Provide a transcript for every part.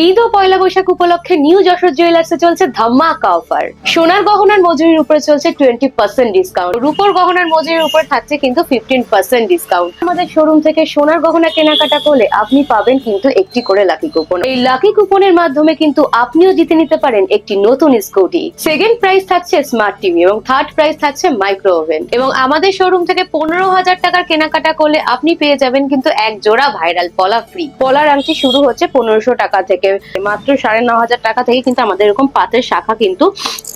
ঈদ ও পয়লা বৈশাখ উপলক্ষে নিউ যশোর জুয়েলার্সে চলছে ধামাকা অফার। সোনার গহনার মজুরির উপরে চলছে টোয়েন্টি পার্সেন্ট ডিসকাউন্ট রূপোর গহনার মজুরির উপর থাকছে কিন্তু ফিফটিন পার্সেন্ট ডিসকাউন্ট আমাদের শোরুম থেকে সোনার গহনা কেনাকাটা করলে আপনি পাবেন কিন্তু একটি করে লাকি কুপন এই লাকি কুপনের মাধ্যমে কিন্তু আপনিও জিতে নিতে পারেন একটি নতুন স্কুটি সেকেন্ড প্রাইস থাকছে স্মার্ট টিভি এবং থার্ড প্রাইস থাকছে মাইক্রো ওভেন এবং আমাদের শোরুম থেকে পনেরো হাজার টাকার কেনাকাটা করলে আপনি পেয়ে যাবেন কিন্তু এক জোড়া ভাইরাল পলা ফ্রি পলার আংটি শুরু হচ্ছে পনেরোশো টাকা থেকে। মাত্র সাড়ে ন হাজার টাকা থেকে কিন্তু আমাদের এরকম পাতের শাখা কিন্তু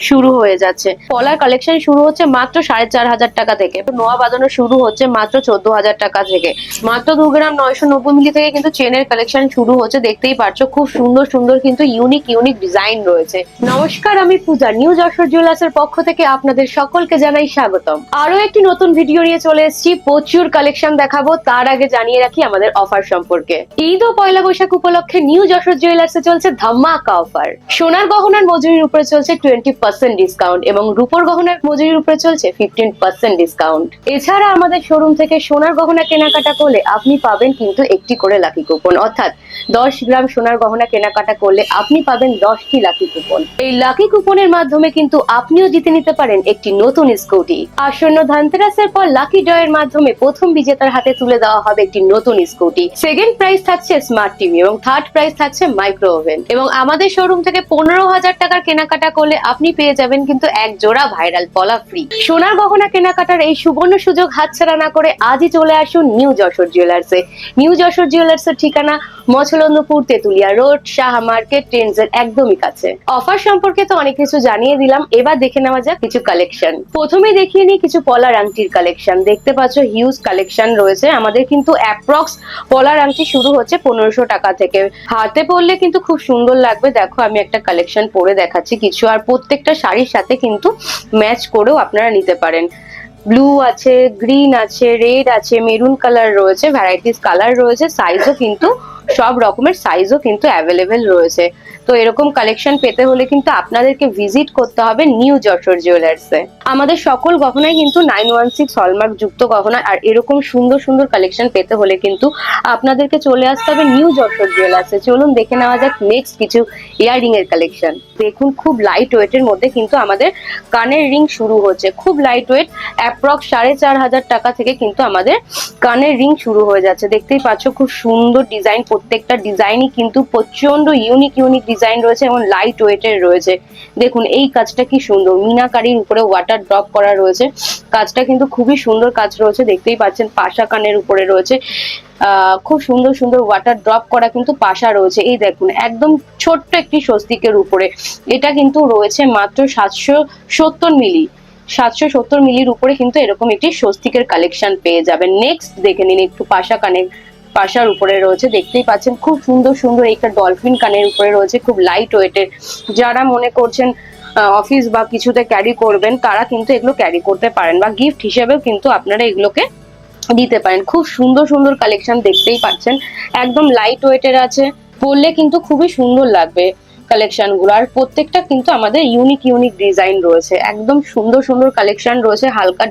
শুরু হয়ে যাচ্ছে। পলার কালেকশন শুরু হচ্ছে মাত্র সাড়ে চার হাজার টাকা থেকে। নোয়া বাঁধানো শুরু হচ্ছে মাত্র চোদ্দ হাজার টাকা থেকে। মাত্র দু গ্রাম নয়শো নব্বই মিলি থেকে কিন্তু চেনের কালেকশন শুরু হচ্ছে। দেখতেই পারছ, খুব সুন্দর সুন্দর কিন্তু ইউনিক ইউনিক ডিজাইন রয়েছে। নমস্কার, আমি পূজা। নিউ যশোর জুয়েলার্সের পক্ষ থেকে আপনাদের সকলকে জানাই স্বাগতম। আরও একটি নতুন ভিডিও নিয়ে চলে এসেছি। প্রচুর কালেকশন দেখাবো। তার আগে জানিয়ে রাখি আমাদের অফার সম্পর্কে। ঈদ ও পয়লা বৈশাখ উপলক্ষে নিউ যশোর জুয়েলার্সে চলছে ধামাকা অফার সোনার গহনার মজুরির উপরে চলছে টোয়েন্টি পার্সেন্ট ডিসকাউন্ট এবং রূপোর গহনার মজুরির উপরে চলছে ফিফটিন পার্সেন্ট ডিসকাউন্ট এছাড়া আমাদের শোরুম থেকে সোনার গহনা কেনাকাটা করলে আপনি পাবেন কিন্তু একটি করে লাকি কুপন অর্থাৎ দশ গ্রাম সোনার গহনা কেনাকাটা করলে আপনি পাবেন দশটি লাকি কুপন এই লাকি কুপনের মাধ্যমে কিন্তু আপনিও জিতে নিতে পারেন একটি নতুন স্কুটি আসন্ন ধানতেরাসের পর লাকি ড্রয়ের মাধ্যমে প্রথম বিজেতার হাতে তুলে দেওয়া হবে একটি নতুন স্কুটি সেকেন্ড প্রাইস থাকছে স্মার্ট টিভি এবং থার্ড প্রাইস থাকছে মাইক্রো ওভেন এবং আমাদের শোরুম থেকে পনেরো হাজার টাকার কেনাকাটা করলে আপনি পেয়ে যাবেন কিন্তু এক জোড়া ভাইরাল পলা ফ্রি সোনার গহনা কেনাকাটার এই সুবর্ণ সুযোগ হাতছাড়া না করে আজই চলে আসুন নিউ যশোর জুয়েলার্সে নিউ যশোর জুয়েলার্সের ঠিকানা মছলন্দপুর, তেতুলিয়া রোড সাহা মার্কেট ট্রেন্ডসের একদমই কাছে। অফার সম্পর্কে তো অনেক কিছু জানিয়ে দিলাম, এবার দেখে নেওয়া যাক কিছু কালেকশন প্রথমে দেখিয়ে নিই কিছু পলার আংটির কালেকশন দেখতে পাচ্ছ হিউজ কালেকশন রয়েছে। আমাদের কিন্তু অ্যাপ্রক্স পলার আংটি শুরু হচ্ছে পনেরোশো টাকা থেকে। হাতে পরলে কিন্তু খুব সুন্দর লাগবে। দেখো, আমি একটা কালেকশন পরে দেখাচ্ছি কিছু। আর প্রত্যেকটা শাড়ির সাথে কিন্তু ম্যাচ করেও আপনারা নিতে পারেন। ব্লু আছে গ্রিন আছে রেড আছে মেরুন কালার রয়েছে ভ্যারাইটিস কালার রয়েছে সাইজও কিন্তু সব রকমের সাইজও কিন্তু অ্যাভেলেবেল রয়েছে। তো এরকম কালেকশন পেতে হলে কিন্তু আপনাদেরকে ভিজিট করতে হবে নিউ যশোর জুয়েলার্সে আমাদের সকল গহনায় কিন্তু নাইন ওয়ান সিক্স হলমার্ক যুক্ত গহনা আর এরকম সুন্দর সুন্দর কালেকশন পেতে হলে কিন্তু আপনাদেরকে চলে আসতে হবে নিউ যশোর জুয়েলার্সে চলুন দেখে নেওয়া যাক নেক্সট কিছু ইয়াররিং এর কালেকশন দেখুন, খুব লাইট ওয়েটের মধ্যে কিন্তু আমাদের কানের রিং শুরু হচ্ছে। খুব লাইট ওয়েট অ্যাপ্রক্স সাড়ে চার হাজার টাকা থেকে কিন্তু আমাদের কানের রিং শুরু হয়ে যাচ্ছে। দেখতেই পাচ্ছ, খুব সুন্দর ডিজাইন প্রত্যেকটা ডিজাইনই কিন্তু প্রচণ্ড ইউনিক ইউনিক ডিজাইন রয়েছে এবং লাইট ওয়েটের রয়েছে। দেখুন, এই কাজটা কি সুন্দর। মিনাকারির উপরে ওয়াটার ড্রপ করা রয়েছে। কাজটা কিন্তু খুবই সুন্দর কাজ রয়েছে। দেখতেই পাচ্ছেন, পাশা কানের উপরে রয়েছে। খুব সুন্দর সুন্দর ওয়াটার ড্রপ করা কিন্তু পাশা রয়েছে। এই দেখুন, একদম ছোট্ট একটি স্বস্তিকের উপরে। এটা কিন্তু রয়েছে মাত্র সাতশো সত্তর মিলি। সাতশো সত্তর মিলির উপরে কিন্তু এরকম একটি স্বস্তিকের কালেকশন পেয়ে যাবেন। নেক্সট দেখে নিন একটু পাশা কানের পাশার উপরে রয়েছে, দেখতেই পাচ্ছেন খুব সুন্দর সুন্দর একটা ডলফিন কানের উপরে রয়েছে, খুব লাইট ওয়েটের যারা মনে করছেন অফিস বা কিছুতে ক্যারি করবেন, তারা কিন্তু এগুলো ক্যারি করতে পারেন বা গিফট হিসেবেও কিন্তু আপনারা এগুলোকে দিতে পারেন। খুব সুন্দর সুন্দর কালেকশন দেখতেই পাচ্ছেন। একদম লাইট ওয়েটের আছে, পরলে কিন্তু খুবই সুন্দর লাগবে। কালেকশনগুলো। আর প্রত্যেকটা কিন্তু আমাদের ইউনিক ইউনিক ডিজাইন রয়েছে। একদম সুন্দর সুন্দর কালেকশন রয়েছে, হালকা,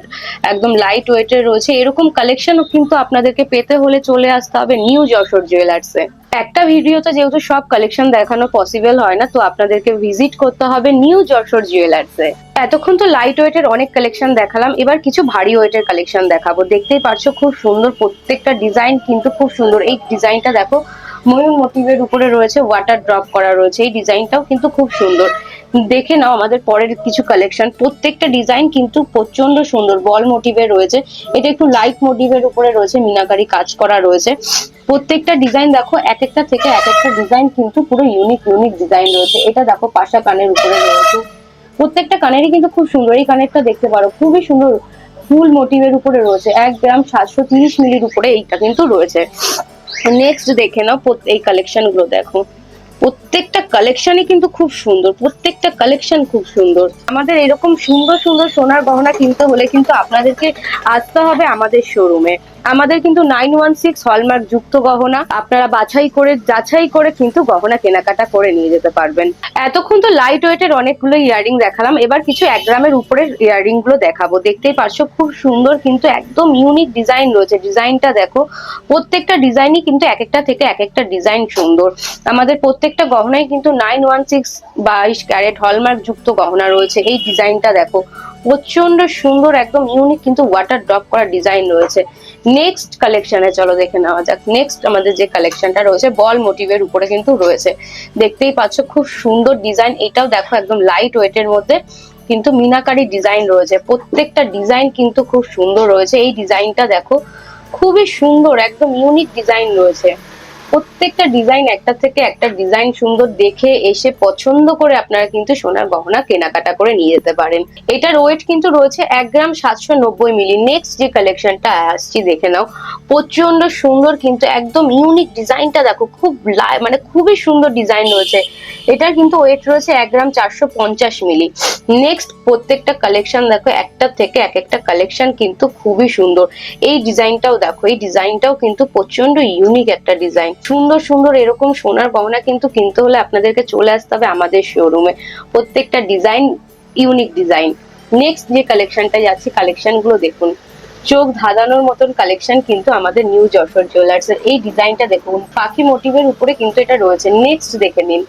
একদম লাইট ওয়েটের রয়েছে। এরকম কালেকশনও কিন্তু আপনাদেরকে পেতে হলে চলে আসতে হবে নিউ যশোর জুয়েলার্সে একটা ভিডিওতে যেহেতু সব কালেকশন দেখানো পসিবল হয় না, তো আপনাদেরকে ভিজিট করতে হবে নিউ যশোর জুয়েলার্সে এতক্ষণ তো লাইট ওয়েটের অনেক কালেকশন দেখালাম। এবার কিছু ভারী ওয়েটের কালেকশন দেখাবো। দেখতেই পারছ খুব সুন্দর, প্রত্যেকটা ডিজাইন কিন্তু খুব সুন্দর। এই ডিজাইনটা দেখো ময়ূর মোটিভের উপরে রয়েছে ওয়াটার ড্রপ করা রয়েছে। এই ডিজাইনটাও কিন্তু খুব সুন্দর। দেখে নাও আমাদের পরের কিছু কালেকশন প্রত্যেকটা ডিজাইন কিন্তু প্রচণ্ড সুন্দর। বল মোটিভের রয়েছে। এটা একটু লাইট মোটিভের উপরে রয়েছে। মিনাকারি কাজ করা রয়েছে। প্রত্যেকটা ডিজাইন দেখো, এক একটা থেকে এক একটা ডিজাইন কিন্তু পুরো ইউনিক ইউনিক ডিজাইন রয়েছে। এটা দেখো, পাশা কানের উপরে রয়েছে। প্রত্যেকটা কানেরই কিন্তু খুব সুন্দর। এই কানেরটা দেখতে পারো, খুবই সুন্দর। ফুল মোটিভের উপরে রয়েছে। এক গ্রাম সাতশো তিরিশ মিলির উপরে এইটা কিন্তু রয়েছে। নেক্সট দেখে নাও এই কালেকশনগুলো দেখো। প্রত্যেকটা কালেকশনই কিন্তু খুব সুন্দর, প্রত্যেকটা কালেকশন খুব সুন্দর। আমাদের এরকম সুন্দর সুন্দর সোনার গহনা কিনতে হলে কিন্তু আপনাদেরকে আসতে হবে আমাদের শোরুমে আমাদের কিন্তু নাইন ওয়ান সিক্স হলমার্ক যুক্ত গহনা। আপনারা বাছাই করে, যাচাই করে কিন্তু গহনা কেনাকাটা করে নিয়ে যেতে পারবেন। এতক্ষণ তো লাইট ওয়েটের অনেকগুলো ইয়ারিং দেখালাম। এবার কিছু এক গ্রামের উপরের ইয়ারিংগুলো দেখাবো। দেখতেই পারছ, খুব সুন্দর কিন্তু একদম ইউনিক ডিজাইন রয়েছে। ডিজাইনটা দেখো, প্রত্যেকটা ডিজাইনই কিন্তু এক একটা থেকে এক একটা ডিজাইন সুন্দর। আমাদের প্রত্যেকটা গহনায় কিন্তু নাইন ওয়ান সিক্স বাইশ ক্যারেট হলমার্ক যুক্ত গহনা রয়েছে। এই ডিজাইনটা দেখো প্রচণ্ড সুন্দর, একদম ইউনিক কিন্তু ওয়াটার ড্রপ করা ডিজাইন রয়েছে। নেক্সট কালেকশনে চলো দেখে নেওয়া যাক। নেক্সট আমাদের যে কালেকশনটা রয়েছে বল মোটিভের উপরে কিন্তু রয়েছে। দেখতেই পাচ্ছ খুব সুন্দর ডিজাইন এটাও দেখো একদম লাইট ওয়েটের মধ্যে, কিন্তু মিনাকারি ডিজাইন রয়েছে। প্রত্যেকটা ডিজাইন কিন্তু খুব সুন্দর রয়েছে। এই ডিজাইনটা দেখো, খুবই সুন্দর, একদম ইউনিক ডিজাইন রয়েছে। প্রত্যেকটা ডিজাইন একটা থেকে একটা ডিজাইন সুন্দর দেখে এসে পছন্দ করে আপনারা কিন্তু সোনার গহনা কেনাকাটা করে নিয়ে যেতে পারেন। এটার ওয়েট কিন্তু রয়েছে এক গ্রাম সাতশো নব্বই মিলি। নেক্সট যে কালেকশনটা আসছি, দেখে নাও। প্রচণ্ড সুন্দর কিন্তু একদম ইউনিক ডিজাইনটা দেখো, খুব মানে খুবই সুন্দর ডিজাইন রয়েছে। এটার কিন্তু ওয়েট রয়েছে এক গ্রাম চারশো পঞ্চাশ মিলি। নেক্সট প্রত্যেকটা কালেকশন দেখো, একটা থেকে এক একটা কালেকশন কিন্তু খুবই সুন্দর। এই ডিজাইনটাও দেখো, এই ডিজাইনটাও কিন্তু প্রচণ্ড ইউনিক একটা ডিজাইন সুন্দর সুন্দর এরকম সোনার গহনা কিন্তু কিনতে হলে আপনাদেরকে চলে আসতে হবে আমাদের শোরুমে প্রত্যেকটা ডিজাইন ইউনিক ডিজাইন নেক্সট যে কালেকশনটা যাচ্ছে কালেকশনগুলো দেখুন। চোখ ধাঁধানোর মতন কালেকশন কিন্তু আমাদের নিউ যশোর জুয়েলার্স এর। এই ডিজাইনটা দেখুন, পাখি মোটিভের উপরে কিন্তু এটা রয়েছে। নেক্সট দেখে নিন।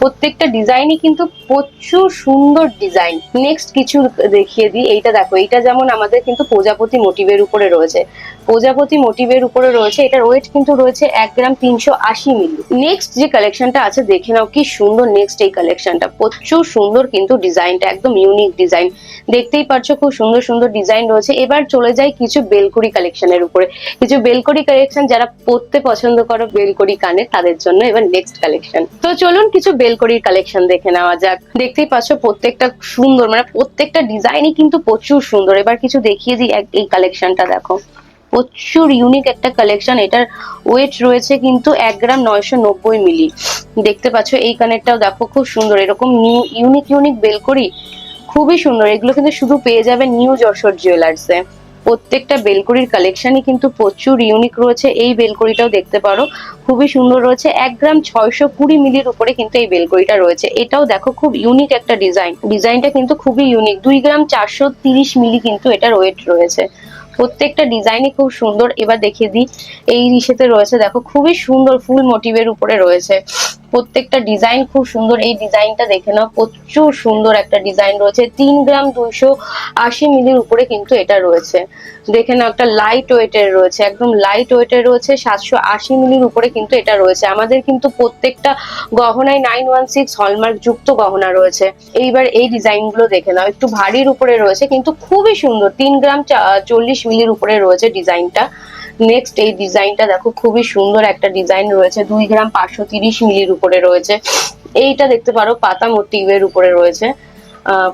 প্রত্যেকটা ডিজাইনই কিন্তু প্রচুর সুন্দর ডিজাইন নেক্সট কিছু দেখিয়ে দিই। এইটা দেখো, এইটা যেমন আমাদের কিন্তু প্রজাপতি মোটিভের উপরে রয়েছে। প্রজাপতি মোটিভের উপরে রয়েছে, এটার ওয়েট কিন্তু রয়েছে এক গ্রাম তিনশো আশি মিলি নেক্সট যে কালেকশনটা আছে, দেখে নাও কি সুন্দর নেক্সট এই কালেকশনটা প্রচুর সুন্দর কিন্তু ডিজাইনটা একদম ইউনিক ডিজাইন দেখতেই পাচ্ছ খুব সুন্দর সুন্দর ডিজাইন রয়েছে। এবার চলে যাই কিছু বেলকুড়ি কালেকশনের উপরে। কিছু বেলকড়ি কালেকশন যারা পরতে পছন্দ করো, বেলকড়ি কানে, তাদের জন্য এবার নেক্সট কালেকশন তো চলুন কিছু বেলকড়ির কালেকশন দেখে নেওয়া যাক। দেখতেই পাচ্ছ প্রত্যেকটা সুন্দর মানে প্রত্যেকটা ডিজাইনই কিন্তু প্রচুর সুন্দর। এবার কিছু দেখিয়ে দিই এই কালেকশনটা দেখো। প্রচুর ইউনিক একটা কালেকশন এটার ওয়েট রয়েছে কিন্তু এক গ্রাম নয়শো নব্বই মিলি দেখতে পাচ্ছ, এই কানেরটাও দেখো, খুব সুন্দর। এরকম নিউ ইউনিক ইউনিক বেলকড়ি খুবই সুন্দর। এগুলো কিন্তু শুধু পেয়ে যাবে নিউ যশোর জুয়েলার্সে প্রত্যেকটা বেলকড়ির কালেকশনই কিন্তু প্রচুর ইউনিক রয়েছে। এই বেলকড়িটাও দেখতে পারো, খুবই সুন্দর রয়েছে। এক গ্রাম ছয়শো কুড়ি মিলির উপরে কিন্তু এই বেলকড়িটা রয়েছে। এটাও দেখো, খুব ইউনিক একটা ডিজাইন ডিজাইনটা কিন্তু খুবই ইউনিক দুই গ্রাম চারশো তিরিশ মিলি কিন্তু এটার ওয়েট রয়েছে। প্রত্যেকটা ডিজাইনই খুব সুন্দর। এবার দেখিয়ে দিই। এই রিসেতে রয়েছে, দেখো, খুবই সুন্দর ফুল মোটিভের উপরে রয়েছে। প্রত্যেকটা ডিজাইন খুব সুন্দর। এই ডিজাইনটা দেখে নাও, প্রচুর সুন্দর একটা ডিজাইন রয়েছে। তিন গ্রাম দুইশো আশি মিলির উপরে কিন্তু এটা রয়েছে। দেখে নাও, একটা লাইট ওয়েটের রয়েছে, একদম লাইট ওয়েটের রয়েছে। সাতশো আশি মিলির উপরে কিন্তু এটা রয়েছে। আমাদের কিন্তু প্রত্যেকটা গহনায় নাইন ওয়ান সিক্স হলমার্ক যুক্ত গহনা রয়েছে। এইবার এই ডিজাইনগুলো দেখে নাও, একটু ভারীর উপরে রয়েছে, কিন্তু খুবই সুন্দর। তিন গ্রাম চল্লিশ মিলির উপরে রয়েছে ডিজাইনটা। নেক্সট এই ডিজাইনটা দেখো, খুবই সুন্দর একটা ডিজাইন রয়েছে। দুই গ্রাম পাঁচশো তিরিশ মিলির উপরে রয়েছে। এইটা দেখতে পারো, পাতা মোটিভের উপরে রয়েছে।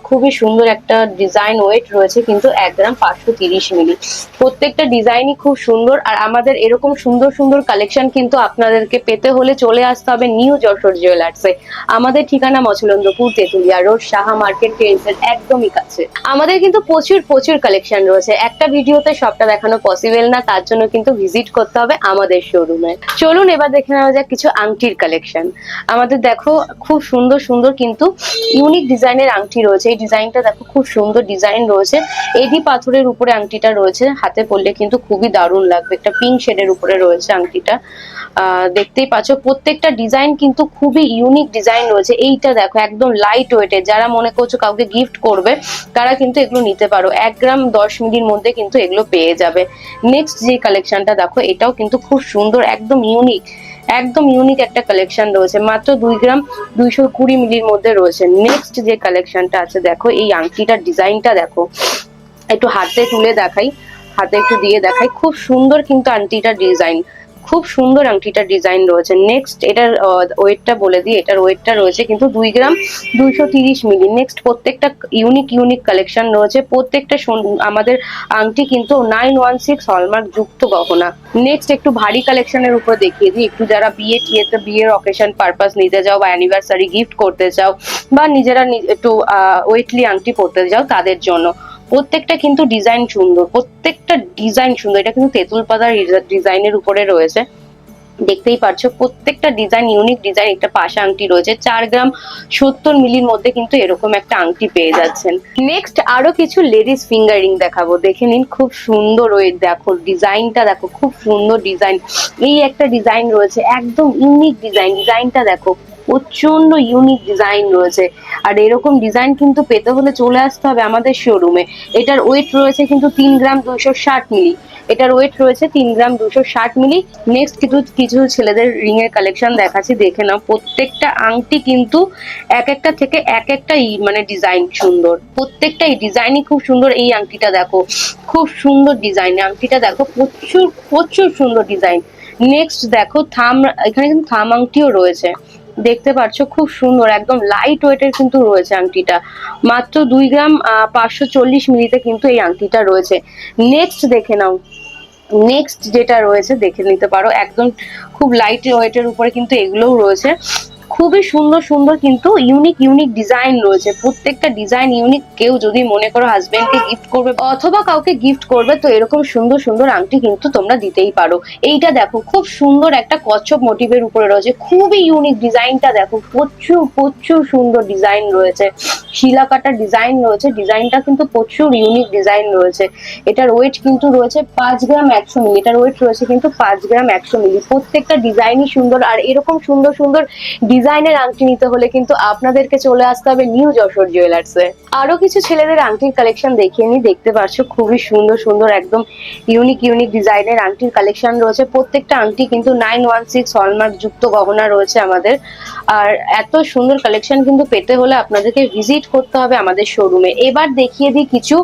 খুবই সুন্দর একটা ডিজাইন ওয়েট রয়েছে, কিন্তু এক গ্রাম পাঁচশো তিরিশ মিলি। প্রত্যেকটা ডিজাইনই খুব সুন্দর, আর আমাদের এরকম সুন্দর সুন্দর কালেকশন কিন্তু আপনাদেরকে পেতে হলে চলে আসতে হবে নিউ যশোর জুয়েলার্সে আমাদের ঠিকানা মছলন্দপুর তেতুলিয়া রোড, সাহা মার্কেট ট্রেন্সের একদমই কাছে। আমাদের কিন্তু প্রচুর প্রচুর কালেকশন রয়েছে। একটা ভিডিওতে সবটা দেখানো পসিবল না, তার জন্য কিন্তু ভিজিট করতে হবে আমাদের শোরুমে চলুন এবার দেখে নেওয়া যাক কিছু আংটির কালেকশন আমাদের দেখো, খুব সুন্দর সুন্দর কিন্তু ইউনিক ডিজাইনের আংটি রয়েছে। এই ডিজাইনটা দেখো খুব সুন্দর ডিজাইন রয়েছে। এডি পাথরের উপরে আংটিটা রয়েছে। হাতে পরলে কিন্তু খুবই দারুণ লাগবে। একটা পিঙ্ক শেডের উপরে রয়েছে আংটিটা। দেখতেই পাচ্ছ, প্রত্যেকটা ডিজাইন কিন্তু খুবই ইউনিক ডিজাইন রয়েছে। এইটা দেখো, একদম লাইট ওয়েটের যারা মনে করছ কাউকে গিফট করবে, তারা কিন্তু এগুলো নিতে পারো। এক গ্রাম দশ মিলির মধ্যে কিন্তু এগুলো পেয়ে যাবে। নেক্সট যে কালেকশনটা দেখো, এটাও কিন্তু খুব সুন্দর, একদম ইউনিক একদম ইউনিক একটা কালেকশন রয়েছে। মাত্র দুই গ্রাম দুইশো কুড়ি মিলির মধ্যে রয়েছে। নেক্সট যে কালেকশনটা আছে, দেখো, এই আংটিটার ডিজাইনটা দেখো। একটু হাতে তুলে দেখাই, হাতে একটু দিয়ে দেখাই। খুব সুন্দর কিন্তু আংটিটার ডিজাইন। খুব সুন্দর আংটিটার ডিজাইন রয়েছে। নেক্সট এটার ওয়েটটা বলে দিই, এটার ওয়েটটা রয়েছে কিন্তু দুই গ্রাম দুইশো তিরিশ মিলি। নেক্সট প্রত্যেকটা ইউনিক ইউনিক কালেকশন রয়েছে। প্রত্যেকটা আমাদের আংটি কিন্তু নাইন ওয়ান সিক্স হলমার্ক যুক্ত গহনা। নেক্সট একটু ভারী কালেকশনের উপর দেখিয়ে দিই। একটু যারা বিয়ে টিয়েতে, বিয়ের অকেশন পারপাস নিতে যাও বা অ্যানিভার্সারি গিফট করতে চাও বা নিজেরা একটু ওয়েটলি আংটি পরতে যাও তাদের জন্য। প্রত্যেকটা কিন্তু ডিজাইন সুন্দর, প্রত্যেকটা ডিজাইন সুন্দর। এটা কিন্তু তেঁতুল পাতার ডিজাইনের উপরে রয়েছে। দেখতেই পাচ্ছ প্রত্যেকটা ডিজাইন ইউনিক ডিজাইন একটা পাশা আংটি রয়েছে। চার গ্রাম সত্তর মিলির মধ্যে কিন্তু এরকম একটা আংটি পেয়ে যাচ্ছেন। নেক্সট আরও কিছু লেডিস ফিঙ্গারিং দেখাবো। দেখে নিন, খুব সুন্দর ওই দেখো ডিজাইনটা দেখো, খুব সুন্দর ডিজাইন এই একটা ডিজাইন রয়েছে, একদম ইউনিক ডিজাইন ডিজাইনটা দেখো প্রচণ্ড ইউনিক ডিজাইন রয়েছে। আর এরকম ডিজাইন কিন্তু পেতে হলে চলে আসতে হবে আমাদের শোরুমে এটার ওয়েট রয়েছে কিন্তু তিন গ্রাম দুইশো ষাট মিলি এটার ওয়েট রয়েছে তিন গ্রাম দুশো ষাট মিলি নেক্সট কিছু কিছু ছেলেদের রিং এর কালেকশন দেখাচ্ছি, দেখে নাও। প্রত্যেকটা আংটি কিন্তু এক একটা থেকে এক একটা মানে ডিজাইন সুন্দর। প্রত্যেকটাই ডিজাইনই খুব সুন্দর। এই আংটিটা দেখো, খুব সুন্দর ডিজাইন আংটিটা দেখো, প্রচুর প্রচুর সুন্দর ডিজাইন নেক্সট দেখো, থাম, এখানে কিন্তু থাম আংটিও রয়েছে। দেখতে পাচ্ছ খুব সুন্দর, একদম লাইট ওয়েটের কিন্তু রয়েছে আংটিটা। মাত্র দুই গ্রাম পাঁচশো চল্লিশ মিলিতে কিন্তু এই আংটিটা রয়েছে। নেক্সট দেখে নাও। নেক্সট যেটা রয়েছে, দেখে নিতে পারো। একদম খুব লাইট ওয়েটের উপরে কিন্তু এগুলোও রয়েছে। খুবই সুন্দর সুন্দর কিন্তু ইউনিক ইউনিক ডিজাইন রয়েছে। প্রত্যেকটা ডিজাইন ইউনিক কেউ যদি মনে করো হাজবেন্ডকে গিফট করবে অথবা কাউকে গিফট করবে, তো এরকম সুন্দর সুন্দর আংটি কিন্তু তোমরা দিতেই পারো। এইটা দেখো, খুব সুন্দর একটা কচ্ছপ মোটিভের উপরে রয়েছে। খুবই ইউনিক ডিজাইনটা দেখো, প্রচুর প্রচুর সুন্দর ডিজাইন রয়েছে। শিলা কাটার ডিজাইন রয়েছে ডিজাইনটা কিন্তু প্রচুর ইউনিক ডিজাইন রয়েছে। এটার ওয়েট কিন্তু রয়েছে পাঁচ গ্রাম একশো মিলি। এটার ওয়েট রয়েছে কিন্তু পাঁচ গ্রাম একশো মিলি। প্রত্যেকটা ডিজাইনই সুন্দর। আর এরকম সুন্দর সুন্দর ডিজাইনের আংটি নিতে হলে কিন্তু আপনাদেরকে চলে আসতে হবে নিউ যশোর জুয়েলার্সে আরও কিছু ছেলেদের আংটির কালেকশন দেখিয়ে নি দেখতে পাচ্ছ খুবই সুন্দর সুন্দর, একদম ইউনিক ইউনিক ডিজাইনের আংটির কালেকশন রয়েছে। প্রত্যেকটা আংটি কিন্তু নাইন ওয়ান সিক্স হলমার্ক যুক্ত গহনা রয়েছে আমাদের। আর এত সুন্দর কালেকশন কিন্তু পেতে হলে আপনাদেরকে ভিজিট করতে হবে আমাদের শোরুমে এবার দেখিয়ে দিই কিছু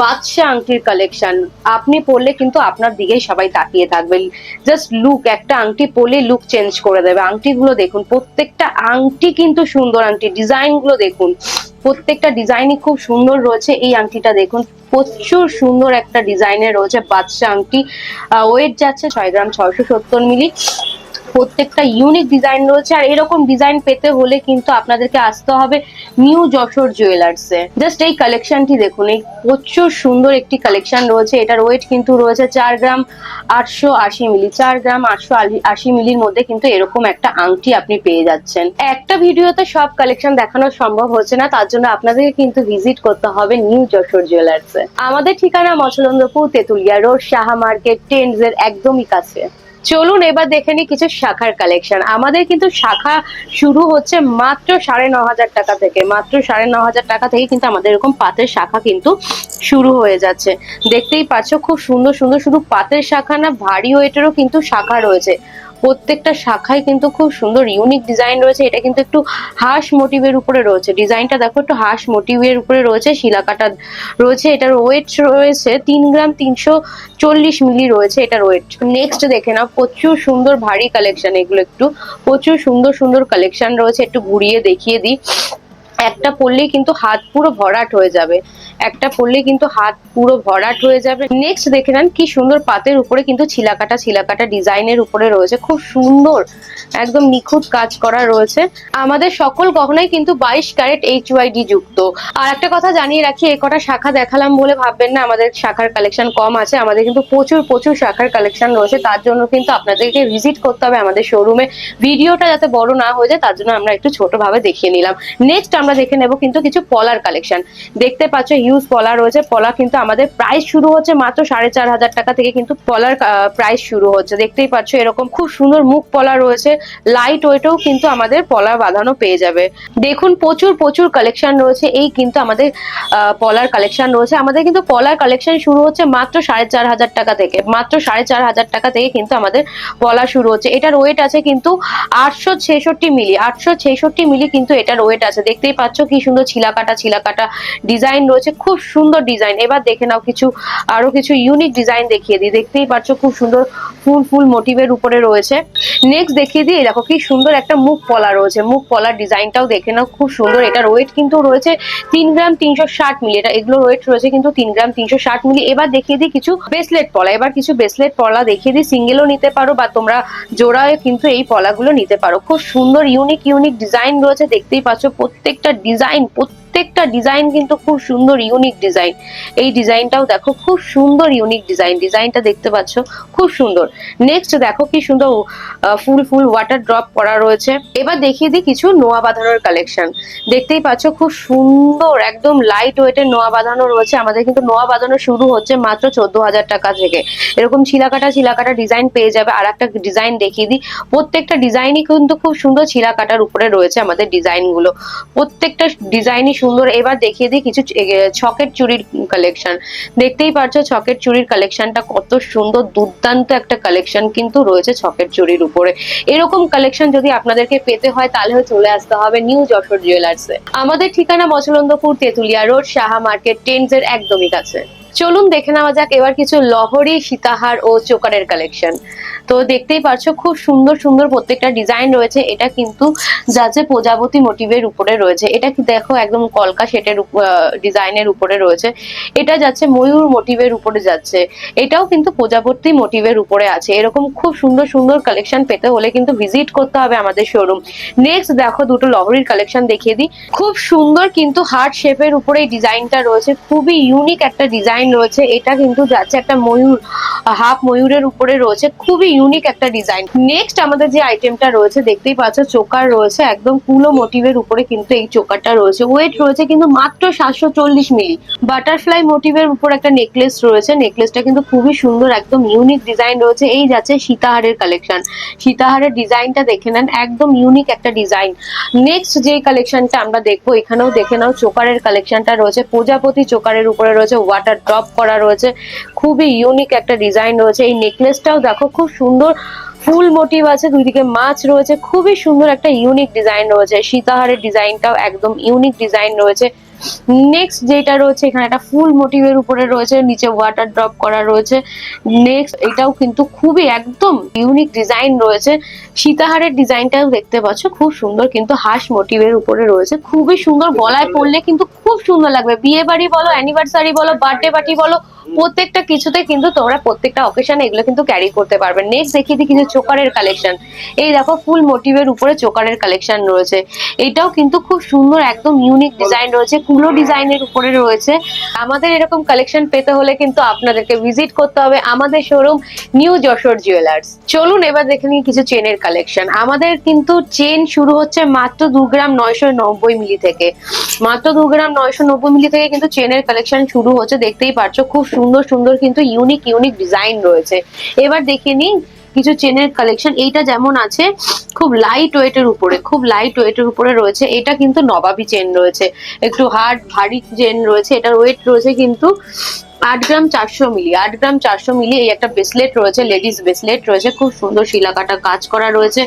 বাদশা আংটির কালেকশন আপনি পরলে কিন্তু আপনার দিকেই সবাই তাকিয়ে থাকবেন। জাস্ট লুক একটা আংটি পরলে লুক চেঞ্জ করে দেবে। আংটিগুলো দেখুন, প্রত্যেকটা আংটি কিন্তু সুন্দর আংটি। ডিজাইনগুলো দেখুন, প্রত্যেকটা ডিজাইনই খুব সুন্দর রয়েছে। এই আংটিটা দেখুন, প্রচুর সুন্দর একটা ডিজাইনের রয়েছে বাদশা আংটি। ওয়েট যাচ্ছে ছয় গ্রাম ছয়শো সত্তর মিলি। প্রত্যেকটা ইউনিক ডিজাইন রয়েছে, আর এরকম ডিজাইন পেতে হলে কিন্তু আপনাদেরকে আসতে হবে নিউ যশোর জুয়েলার্সে জাস্ট এই কালেকশনটি দেখুন, এই প্রচুর সুন্দর একটি কালেকশন রয়েছে। এটার ওয়েট কিন্তু রয়েছে চার গ্রাম আটশো আশি মিলি, চার গ্রাম আটশো আশি মিলির মধ্যে কিন্তু এরকম একটা আংটি আপনি পেয়ে যাচ্ছেন। একটা ভিডিওতে সব কালেকশন দেখানো সম্ভব হচ্ছে না, তার জন্য আপনাদেরকে কিন্তু ভিজিট করতে হবে নিউ যশোর জুয়েলার্সে আমাদের ঠিকানা Machhlandapur Tetulia road, Saha market Trends এর একদমই কাছে। চলুন এবার দেখে নি কিছু শাখার কালেকশন আমাদের কিন্তু শাখা শুরু হচ্ছে মাত্র সাড়ে ন হাজার টাকা থেকে। মাত্র সাড়ে ন হাজার টাকা থেকে কিন্তু আমাদের এরকম পাতের শাখা কিন্তু শুরু হয়ে যাচ্ছে। দেখতেই পাচ্ছ, খুব সুন্দর সুন্দর শুধু পাতের শাখা না, ভারী ওয়েটেরও কিন্তু শাখা রয়েছে। প্রত্যেকটা শাখায় কিন্তু খুব সুন্দর ইউনিক ডিজাইন রয়েছে। এটা কিন্তু একটু হাঁস মোটিভের উপরে রয়েছে। ডিজাইনটা দেখো, একটু হাঁস মোটিভের উপরে রয়েছে, শিলাকাটা রয়েছে। এটার ওয়েট রয়েছে তিন গ্রাম তিনশো চল্লিশ মিলি রয়েছে এটার ওয়েট নেক্সট দেখে নাও, প্রচুর সুন্দর ভারী কালেকশন এগুলো একটু। প্রচুর সুন্দর সুন্দর কালেকশন রয়েছে, একটু ঘুরিয়ে দেখিয়ে দিই। একটা পরলেই কিন্তু হাত পুরো ভরাট হয়ে যাবে। একটা পরলেই কিন্তু হাত পুরো ভরাট হয়ে যাবে। নেক্সট দেখে নেন কি সুন্দর পাতের উপরে কিন্তু ছিলাকাটা ছিলাকাটা ডিজাইনের উপরে রয়েছে। খুব সুন্দর, একদম নিখুঁত কাজ করা রয়েছে। আমাদের সকল গহনায় কিন্তু বাইশ ক্যারেট এইচ ওয়াইডি যুক্ত। আর একটা কথা জানিয়ে রাখি, এ কটা শাখা দেখালাম বলে ভাববেন না, আমাদের শাখার কালেকশন কম আছে। আমাদের কিন্তু প্রচুর প্রচুর শাখার কালেকশন রয়েছে। তার জন্য কিন্তু আপনাদেরকে ভিজিট করতে হবে আমাদের শোরুমে ভিডিওটা যাতে বড় না হয়ে যায়, তার জন্য আমরা একটু ছোট ভাবে দেখিয়ে নিলাম। নেক্সট আমরা দেখে নেব কিন্তু কিছু পলার কালেকশন দেখতে পাচ্ছ হিউজ পলা রয়েছে। পলা কিন্তু আমাদের প্রাইস শুরু হচ্ছে মাত্র সাড়ে চার হাজার টাকা থেকে কিন্তু পলার প্রাইস শুরু হচ্ছে। দেখতেই পাচ্ছ, এরকম খুব সুন্দর মুখ পলা রয়েছে। লাইট ওয়েটেও কিন্তু আমাদের পলা বাঁধানো পেয়ে যাবে। দেখুন, প্রচুর প্রচুর কালেকশন রয়েছে। এই কিন্তু আমাদের পলার কালেকশন রয়েছে। আমাদের কিন্তু পলার কালেকশন শুরু হচ্ছে মাত্র সাড়ে চার হাজার টাকা থেকে। মাত্র সাড়ে চার হাজার টাকা থেকে কিন্তু আমাদের পলা শুরু হচ্ছে। এটার ওয়েট আছে কিন্তু আটশো ছেষট্টি মিলি আটশো ছেষট্টি মিলি কিন্তু এটার ওয়েট আছে। দেখতেই পাচ্ছ, কি সুন্দর ছিলাকাটা ছিলাকাটা ডিজাইন রয়েছে, খুব সুন্দর ডিজাইন এবার দেখে নাও কিছু, আরও কিছু ইউনিক ডিজাইন দেখিয়ে দিই। দেখতেই পাচ্ছ, খুব সুন্দর ফুল ফুল মোটিভের উপরে রয়েছে। নেক্সট দেখিয়ে দিই দেখো কি সুন্দর একটা মুখ পলা রয়েছে। মুখ পলার ডিজাইনটাও দেখে নাও, খুব সুন্দর। এটার ওয়েট কিন্তু রয়েছে তিন গ্রাম তিনশো ষাট মিলি, এটা এগুলো ওয়েট রয়েছে কিন্তু তিন গ্রাম তিনশো ষাট মিলি। এবার দেখিয়ে দিই কিছু ব্রেসলেট পলা। এবার কিছু ব্রেসলেট পলা দেখিয়ে দিই সিঙ্গেলও নিতে পারো বা তোমরা জোড়ায় কিন্তু এই পলাগুলো নিতে পারো। খুব সুন্দর ইউনিক ইউনিক ডিজাইন রয়েছে, দেখতেই পাচ্ছ। প্রত্যেকটা ডিজাইন প্রত্যেক প্রত্যেকটা ডিজাইন কিন্তু খুব সুন্দর ইউনিক ডিজাইন এই ডিজাইনটাও দেখো, খুব সুন্দর ইউনিক ডিজাইন ডিজাইনটা দেখতে পাচ্ছ, খুব সুন্দর। নেক্সট দেখো কি সুন্দর ফুল ফুল ওয়াটার ড্রপ করা রয়েছে। এবার দেখিয়ে দিই কিছু নোয়া বাঁধানোর কালেকশন দেখতেই পাচ্ছ, খুব সুন্দর, একদম লাইট ওয়েটের নোয়া বাঁধানো রয়েছে। আমাদের কিন্তু নোয়া বাঁধানো শুরু হচ্ছে মাত্র চোদ্দ হাজার টাকা থেকে। এরকম ছিলাকাটা ছিলাকাটা ডিজাইন পেয়ে যাবে। আর একটা ডিজাইন দেখিয়ে দিই, প্রত্যেকটা ডিজাইনই কিন্তু খুব সুন্দর ছিলাকাটার উপরে রয়েছে আমাদের ডিজাইনগুলো প্রত্যেকটা ডিজাইনই সুন্দর। এবার দেখিয়ে দিই কিছু ছকের চুড়ির কালেকশন দেখতেই পারছ ছকের চুড়ির কালেকশনটা কত সুন্দর, দুর্দান্ত একটা কালেকশন কিন্তু রয়েছে ছকের চুড়ির উপরে। এরকম কালেকশন যদি আপনাদেরকে পেতে হয় তাহলে চলে আসতে হবে নিউ যশোর জুয়েলার্সে আমাদের ঠিকানা Machhlandapur Tetulia road, Saha market, Trends এর একদমই কাছে। চলুন দেখে নেওয়া যাক এবার কিছু লহরি, সীতাহার ও চোকারের কালেকশন তো দেখতেই পারছ, খুব সুন্দর সুন্দর প্রত্যেকটা ডিজাইন রয়েছে। এটা কিন্তু যাচ্ছে প্রজাপতি মোটিভের উপরে রয়েছে। এটা কি দেখো, একদম কলকা সেটের ডিজাইনের উপরে রয়েছে। এটা যাচ্ছে ময়ূর মোটিভের উপরে যাচ্ছে। এটাও কিন্তু প্রজাপতি মোটিভের উপরে আছে। এরকম খুব সুন্দর সুন্দর কালেকশন পেতে হলে কিন্তু ভিজিট করতে হবে আমাদের শোরুম নেক্সট দেখো, দুটো লহরির কালেকশন দেখিয়ে দিই। খুব সুন্দর কিন্তু হার্ট শেপের উপরে এই ডিজাইনটা রয়েছে। খুবই ইউনিক একটা ডিজাইন রয়েছে। এটা কিন্তু যাচ্ছে একটা ময়ূর হাফ ময়ূরের উপরে রয়েছে। খুবই ইউনিক একটা ডিজাইন নেক্সট আমাদের যে আইটেমটা রয়েছে, দেখতেই পাচ্ছ, চোকার রয়েছে, একদম কুলো মোটিভের উপরে কিন্তু এই চোকারটা রয়েছে। ওয়েট রয়েছে কিন্তু মাত্র সাতশো চল্লিশ মিলি। বাটারফ্লাই মোটিভের উপর একটা নেকলেস রয়েছে। নেকলেসটা কিন্তু খুবই সুন্দর, একদম ইউনিক ডিজাইন রয়েছে। এই যাচ্ছে সীতাহারের কালেকশন সীতাহারের ডিজাইনটা দেখে নেন, একদম ইউনিক একটা ডিজাইন নেক্সট যে কালেকশনটা আমরা দেখব, এখানেও দেখে নাও, চোকারের কালেকশনটা রয়েছে। প্রজাপতি চোকারের উপরে রয়েছে ওয়াটার ড্রপ করা রয়েছে। খুবই ইউনিক একটা ডিজাইন রয়েছে। এই নেকলেসটাও দেখো, খুব সুন্দর ফুল মোটিভ আছে দুই দিকে মাছ রয়েছে, খুবই সুন্দর একটা ইউনিক ডিজাইন রয়েছে। সীতাহারের ডিজাইনটাও একদম ইউনিক ডিজাইন রয়েছে। নেক্সট যেটা রয়েছে, এখানে একটা ফুল মোটিভের উপরে রয়েছে, নিচে ওয়াটার ড্রপ করা রয়েছে। নেক্সট এটাও কিন্তু খুবই একদম ইউনিক ডিজাইন রয়েছে। সীতাহারের ডিজাইনটাও দেখতে পাচ্ছ, খুব সুন্দর কিন্তু হাঁস মোটিভের উপরে রয়েছে। খুবই সুন্দর, গলায় পরলে কিন্তু খুব সুন্দর লাগবে। বিয়ে বাড়ি বলো অ্যানিভার্সারি বলো বার্থডে পার্টি বলো প্রত্যেকটা কিছুতে কিন্তু তোমরা প্রত্যেকটা অকেশনে এগুলো কিন্তু ক্যারি করতে পারবে। নেক্সট দেখিয়ে দিই কিছু চোকারের কালেকশন এই দেখো ফুল মোটিভের উপরে চোকারের কালেকশন রয়েছে। এটাও কিন্তু খুব সুন্দর, একদম ইউনিক ডিজাইন রয়েছে। কুলো ডিজাইনের উপরে রয়েছে। আমাদের এরকম কালেকশন পেতে হলে কিন্তু আপনাদেরকে ভিজিট করতে হবে আমাদের শোরুম নিউ যশোর জুয়েলার্স চলুন এবার দেখে নিই কিছু চেনের কালেকশন আমাদের কিন্তু চেন শুরু হচ্ছে মাত্র দু গ্রাম নয়শো নব্বই মিলি থেকে। মাত্র দু গ্রাম নয়শো নব্বই মিলি থেকে কিন্তু চেনের কালেকশন শুরু হচ্ছে। দেখতেই পারছ, খুব সুন্দর সুন্দর কিন্তু ইউনিক ইউনিক ডিজাইন রয়েছে। এবার দেখে নিই কিছু চেনের কালেকশন এইটা যেমন আছে, খুব লাইট ওয়েটের উপরে, খুব লাইট ওয়েটের উপরে রয়েছে। এটা কিন্তু নবাবি চেন রয়েছে। একটু হার্ড ভারী চেন রয়েছে। এটার ওয়েট রয়েছে কিন্তু আট গ্রাম চারশো মিলি, আট গ্রাম চারশো মিলি এই একটা ব্রেসলেট রয়েছে লেডিস ব্রেসলেট রয়েছে, খুব সুন্দর শিলাকাটা কাজ করা রয়েছে।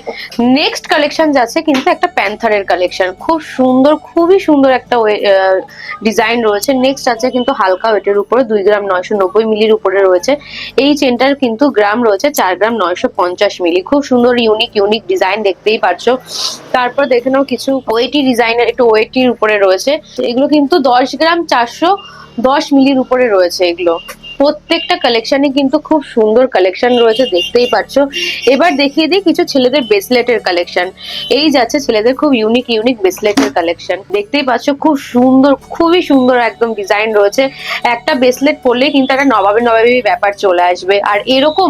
নেক্সট কালেকশন যাচ্ছে কিন্তু একটা প্যান্থারের কালেকশন খুব সুন্দর, খুবই সুন্দর একটা ডিজাইন রয়েছে। নেক্সট আছে কিন্তু হালকা ওয়েটের উপরে, দুই গ্রাম নয়শো নব্বই মিলির উপরে রয়েছে। এই চেনটার কিন্তু গ্রাম রয়েছে চার গ্রাম নয়শো পঞ্চাশ মিলি। খুব সুন্দর ইউনিক ইউনিক ডিজাইন দেখতেই পারছ। তারপর দেখে নাও কিছু ওয়েটি ডিজাইনের একটু ওয়েটির উপরে রয়েছে। এগুলো কিন্তু দশ গ্রাম চারশো দশ মিলির উপরে রয়েছে এগুলো। প্রত্যেকটা কালেকশনই কিন্তু খুব সুন্দর কালেকশন রয়েছে, দেখতেই পাচ্ছ। এবার দেখিয়ে দিই কিছু ছেলেদের ব্রেসলেটের কালেকশন এই যাচ্ছে ছেলেদের খুব ইউনিক ইউনিক ব্রেসলেটের কালেকশন দেখতেই পাচ্ছ, খুব সুন্দর, খুবই সুন্দর একদম ডিজাইন রয়েছে। একটা ব্রেসলেট পরলে কিন্তু একটা নবাবী নবাবী ব্যাপার চলে আসবে। আর এরকম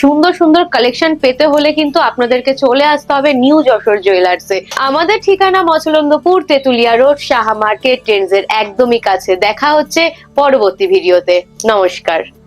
সুন্দর সুন্দর কালেকশন পেতে হলে কিন্তু আপনাদেরকে চলে আসতে হবে নিউ যশোর জুয়েলার্সে আমাদের ঠিকানা Machhlandapur, Tetulia road Saha market Trends এর একদমই কাছে। দেখা হচ্ছে পরবর্তী ভিডিওতে নমস্কার